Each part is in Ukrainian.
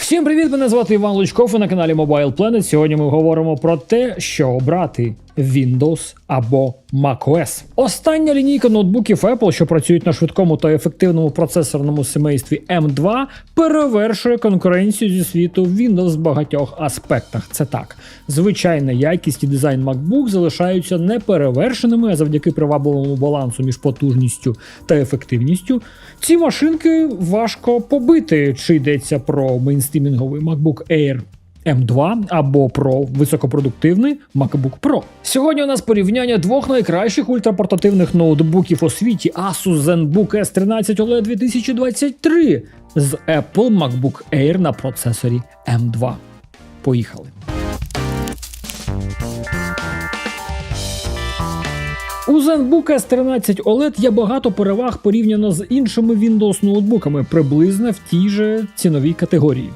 Всім привіт! Мене звати Іван Лучков. і на каналі Mobile Planet. Сьогодні ми говоримо про те, що обрати Windows або macOS. Остання лінійка ноутбуків Apple, що працюють на швидкому та ефективному процесорному семействі M2, перевершує конкуренцію зі світу Windows в багатьох аспектах. Це так. Звичайна якість і дизайн MacBook залишаються неперевершеними, а завдяки привабливому балансу між потужністю та ефективністю. Ці машинки важко побити, чи йдеться про мейнстрімінговий MacBook Air M2 або про високопродуктивний MacBook Pro. Сьогодні у нас порівняння двох найкращих ультрапортативних ноутбуків у світі Asus ZenBook S13 OLED 2023 з Apple MacBook Air на процесорі M2. Поїхали. У ZenBook S13 OLED є багато переваг порівняно з іншими Windows ноутбуками, приблизно в тій же ціновій категорії.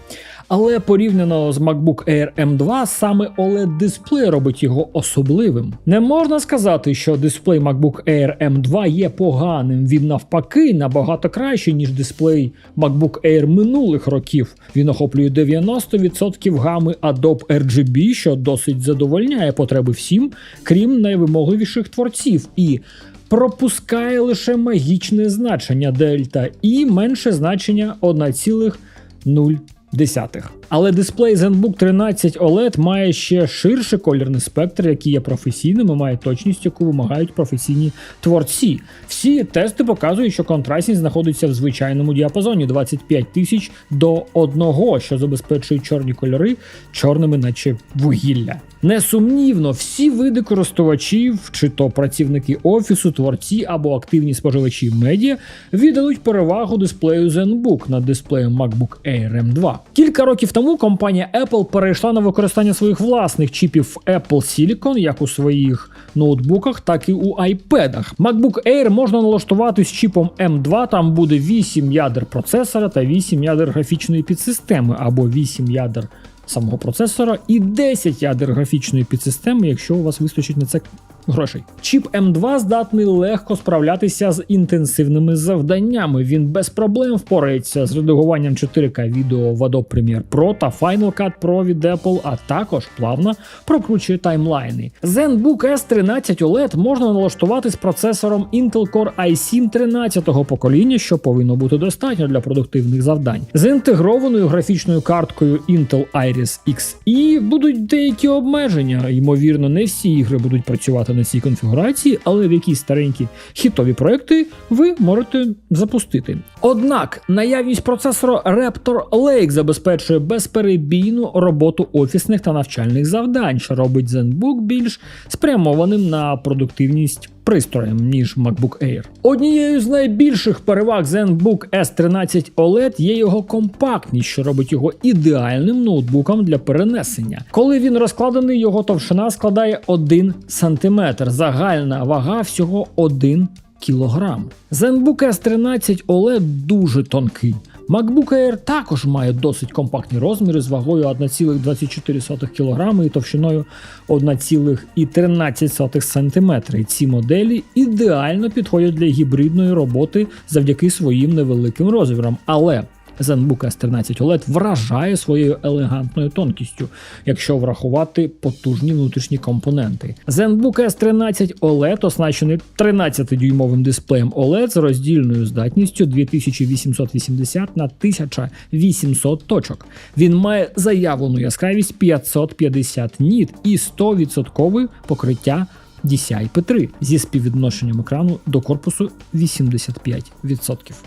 Але порівняно з MacBook Air M2, саме oled дисплей робить його особливим. Не можна сказати, що дисплей MacBook Air M2 є поганим. Він навпаки набагато кращий, ніж дисплей MacBook Air минулих років. Він охоплює 90% гами Adobe RGB, що досить задовольняє потреби всім, крім найвимогливіших творців. І пропускає лише магічне значення дельта і менше значення 1,0 десятих. Але дисплей ZenBook 13 OLED має ще ширший колірний спектр, який є професійним і має точність, яку вимагають професійні творці. Всі тести показують, що контрастність знаходиться в звичайному діапазоні 25 тисяч до 1, що забезпечує чорні кольори чорними, наче вугілля. Несумнівно, всі види користувачів, чи то працівники офісу, творці або активні споживачі медіа, віддадуть перевагу дисплею ZenBook над дисплеєм MacBook Air M2. Кілька років тому компанія Apple перейшла на використання своїх власних чіпів Apple Silicon як у своїх ноутбуках, так і у iPad. MacBook Air можна налаштувати з чіпом M2, там буде 8 ядер процесора та 8 ядер графічної підсистеми або 8 ядер самого процесора і 10 ядер графічної підсистеми, якщо у вас вистачить на це грошей. Чіп М2 здатний легко справлятися з інтенсивними завданнями. Він без проблем впорається з редагуванням 4К відео в Adobe Premiere Pro та Final Cut Pro від Apple, а також плавно прокручує таймлайни. ZenBook S13 OLED можна налаштувати з процесором Intel Core i7 13-го покоління, що повинно бути достатньо для продуктивних завдань. З інтегрованою графічною карткою Intel Iris Xe будуть деякі обмеження. Ймовірно, не всі ігри будуть працювати на цій конфігурації, але в якісь старенькі хітові проекти ви можете запустити. Однак наявність процесора Raptor Lake забезпечує безперебійну роботу офісних та навчальних завдань, що робить ZenBook більш спрямованим на продуктивність. Пристроєм, ніж MacBook Air. Однією з найбільших переваг ZenBook S13 OLED є його компактність, що робить його ідеальним ноутбуком для перенесення. Коли він розкладений, його товщина складає 1 см, загальна вага всього 1 кілограм. ZenBook S13 OLED дуже тонкий. MacBook Air також має досить компактні розміри з вагою 1,24 кг і товщиною 1,13 см. Ці моделі ідеально підходять для гібридної роботи завдяки своїм невеликим розмірам. Але ZenBook S13 OLED вражає своєю елегантною тонкістю, якщо врахувати потужні внутрішні компоненти. ZenBook S13 OLED оснащений 13-дюймовим дисплеєм OLED з роздільною здатністю 2880 на 1800 точок. Він має заявлену яскравість 550 ніт і 100% покриття DCI-P3 зі співвідношенням екрану до корпусу 85%.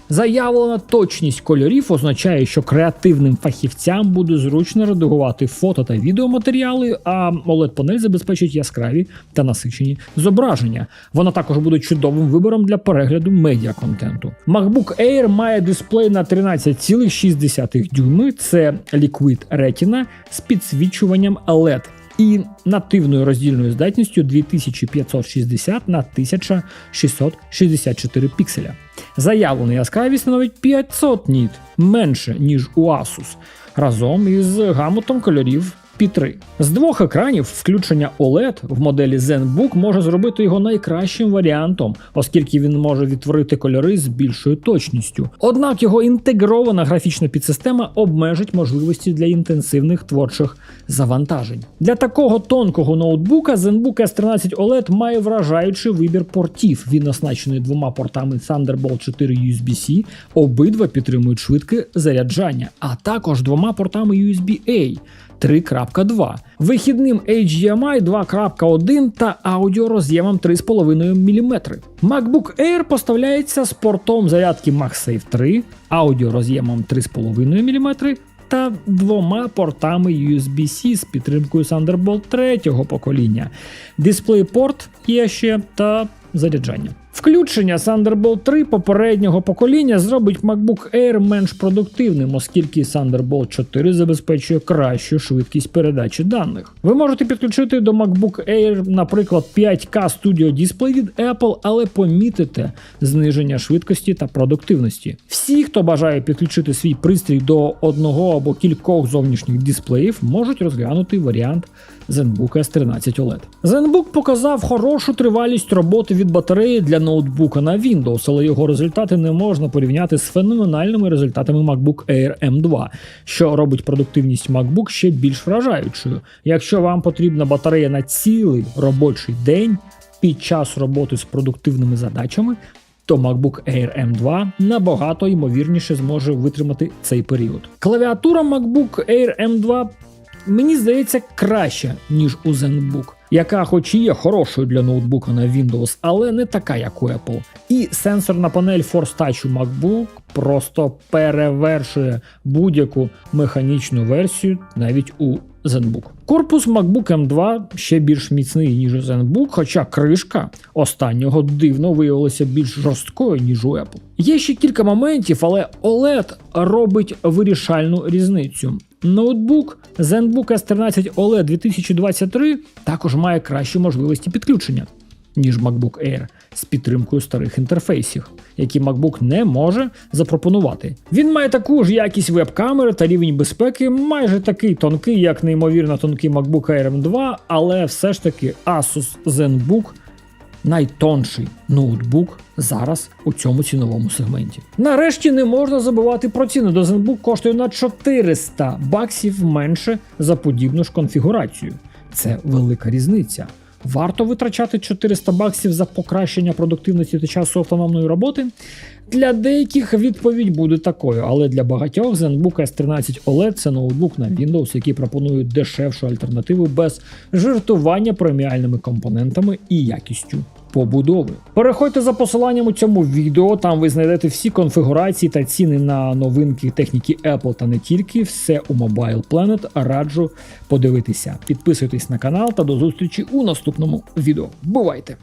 Заявлена точність кольорів означає, що креативним фахівцям буде зручно редагувати фото та відеоматеріали, а oled панель забезпечить яскраві та насичені зображення. Вона також буде чудовим вибором для перегляду медіаконтенту. MacBook Air має дисплей на 13,6 дюйми. Це Liquid Retina з підсвічуванням LED і нативною роздільною здатністю 2560 на 1664 пікселя. Заявлена яскравість становить 500 ніт менше, ніж у Asus, разом із гамутом кольорів SP3. З двох екранів включення OLED в моделі ZenBook може зробити його найкращим варіантом, оскільки він може відтворити кольори з більшою точністю. Однак його інтегрована графічна підсистема обмежить можливості для інтенсивних творчих завантажень. Для такого тонкого ноутбука ZenBook S13 OLED має вражаючий вибір портів. Він оснащений двома портами Thunderbolt 4 USB-C, обидва підтримують швидке заряджання, а також двома портами USB-A. 3.2, вихідним HDMI 2.1 та аудіороз'ємом 3,5 мм. MacBook Air поставляється з портом зарядки MagSafe 3, аудіороз'ємом 3,5 мм та двома портами USB-C з підтримкою Thunderbolt 3 покоління, DisplayPort є ще та заряджання. Включення Thunderbolt 3 попереднього покоління зробить MacBook Air менш продуктивним, оскільки Thunderbolt 4 забезпечує кращу швидкість передачі даних. Ви можете підключити до MacBook Air, наприклад, 5K Studio Display від Apple, але помітите зниження швидкості та продуктивності. Всі, хто бажає підключити свій пристрій до одного або кількох зовнішніх дисплеїв, можуть розглянути варіант ZenBook S13 OLED. ZenBook показав хорошу тривалість роботи від батареї для ноутбука на Windows, але його результати не можна порівняти з феноменальними результатами MacBook Air M2, що робить продуктивність MacBook ще більш вражаючою. Якщо вам потрібна батарея на цілий робочий день під час роботи з продуктивними задачами, то MacBook Air M2 набагато ймовірніше зможе витримати цей період. Клавіатура MacBook Air M2 мені здається краще, ніж у ZenBook, яка хоч і є хорошою для ноутбука на Windows, але не така, як у Apple. І сенсорна панель Force Touch у MacBook просто перевершує будь-яку механічну версію навіть у ZenBook. Корпус MacBook M2 ще більш міцний, ніж у ZenBook, хоча кришка останнього дивно виявилася більш жорсткою, ніж у Apple. Є ще кілька моментів, але OLED робить вирішальну різницю. Ноутбук ZenBook S13 OLED 2023 також має кращі можливості підключення, ніж MacBook Air з підтримкою старих інтерфейсів, які MacBook не може запропонувати. Він має таку ж якість веб-камери та рівень безпеки, майже такий тонкий, як неймовірно тонкий MacBook Air M2, але все ж таки Asus ZenBook найтонший ноутбук зараз у цьому ціновому сегменті. Нарешті не можна забувати про ціну. До ZenBook коштує на 400 баксів менше за подібну ж конфігурацію. Це велика різниця. Варто витрачати 400 баксів за покращення продуктивності та часу автономної роботи. Для деяких відповідь буде такою, але для багатьох ZenBook S13 OLED це ноутбук на Windows, який пропонує дешевшу альтернативу без жартування преміальними компонентами і якістю побудови. Переходьте за посиланням у цьому відео, там ви знайдете всі конфігурації та ціни на новинки техніки Apple та не тільки. Все у Mobile Planet. Раджу подивитися. Підписуйтесь на канал та до зустрічі у наступному відео. Бувайте!